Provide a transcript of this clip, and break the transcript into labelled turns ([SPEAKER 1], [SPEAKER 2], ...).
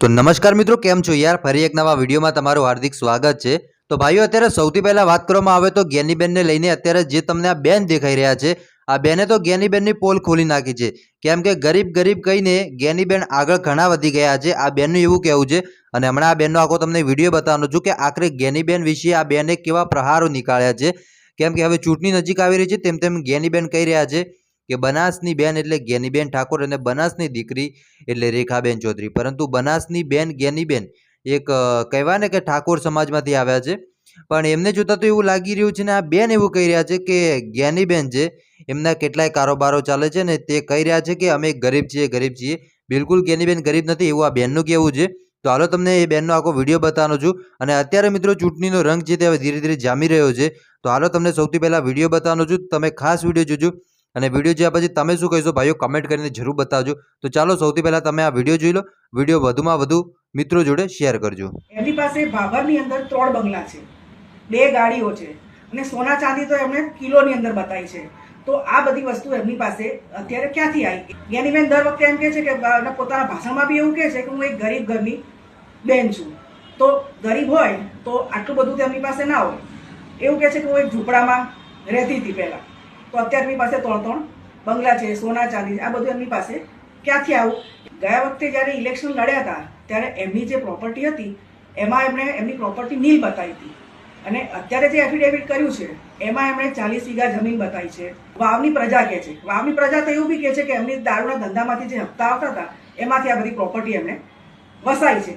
[SPEAKER 1] તો નમસ્કાર મિત્રો, કેમ છો યાર? ફરી એક નવા વિડીયોમાં તમારું હાર્દિક સ્વાગત છે. તો ભાઈઓ, અત્યારે સૌથી પહેલા વાત કરવામાં આવે તો જ્ઞાનીબેનને લઈને અત્યારે જે તમને આ બેન દેખાઈ રહ્યા છે, આ બેને તો જ્ઞાનીબેનની પોલ ખોલી નાખી છે. કેમ કે ગરીબ ગરીબ કહીને જ્ઞાનીબેન આગળ ઘણા વધી ગયા છે. આ બેનનું એવું કહેવું છે, અને હમણાં આ બેનનો આખો તમને વીડિયો બતાવવાનો છું કે આખરે જ્ઞાનીબેન વિશે આ બેને કેવા પ્રહારો નીકાળ્યા છે. કેમ કે હવે ચૂંટણી નજીક આવી રહી છે, તેમ તેમ જ્ઞાનીબેન કહી રહ્યા છે કે બનાસની બેન એટલે ગેનીબેન ઠાકોર અને બનાસની દીકરી એટલે રેખાબેન ચૌધરી. પરંતુ બનાસની બેન ગેનીબેન એક કહેવાય ને કે ઠાકોર સમાજમાંથી આવ્યા છે. પણ એમને જોતાં તો એવું લાગી રહ્યું છે ને આ બેન એવું કહી રહ્યા છે કે જ્ઞાનીબેન છે એમના કેટલાય કારોબારો ચાલે છે ને તે કહી રહ્યા છે કે અમે ગરીબ છીએ ગરીબ છીએ. બિલકુલ જ્ઞાનીબેન ગરીબ નથી એવું આ બેનનું કહેવું છે. તો હાલો તમને એ બેનનો આખો વીડિયો બતાવવાનો છું. અને અત્યારે મિત્રો ચૂંટણીનો રંગ છે તે હવે ધીરે ધીરે જામી રહ્યો છે. તો હાલો તમને સૌથી પહેલાં વીડિયો બતાવવાનો છું. તમે ખાસ વીડિયો જોજો. અને વીડિયો જોયા પછી તમે શું કહીશો? ભાઈઓ કમેન્ટ કરીને જરૂર બતાવજો. તો ચાલો, સૌથી પહેલાં તમે આ વીડિયો જોઈ લો. વીડિયો વધુમાં વધુ મિત્રો જોડે શેર કરજો.
[SPEAKER 2] એમની પાસે ભાભરની અંદર ત્રણ બંગલા છે. બે ગાડીઓ છે. અને સોના ચાંદી તો એમણે કિલોની અંદર બતાવી છે. તો આ બધી વસ્તુ એમની પાસે અત્યારે ક્યાંથી આવી? જ્ઞાનીબેન દર વખતે એમ કહે છે કે પોતાના ભાષણમાં બી એવું કહે છે કે હું એક ગરીબ ઘરની બેન છું. તો ગરીબ હોય તો આટલું બધું તેમની પાસે ના હોય. એવું કહે છે કે હું એક ઝૂંપડામાં રહેતી હતી પહેલાં. તો અત્યારે એમની પાસે ત્રણ ત્રણ, બંગલા છે, સોના ચાંદી આ બધું એમની પાસે. ક્યાંથી આવું? ગયા વખતે જ્યારે ઇલેક્શન લડ્યા હતા, ત્યારે એમની જે પ્રોપર્ટી હતી, એમાં એમણે એમની પ્રોપર્ટી નીલ બતાવી હતી. અને અત્યારે જે એફિડેવિટ કર્યું છે, એમાં એમણે ચાલીસ વીઘા જમીન બતાવી છે. વાવની પ્રજા કહે છે. વાવની પ્રજા તો એવું બી કહે છે કે એમની દારૂના ધંધામાંથી જે હપ્તા આવતા હતા, એમાંથી આ બધી પ્રોપર્ટી એમણે વસાઈ છે.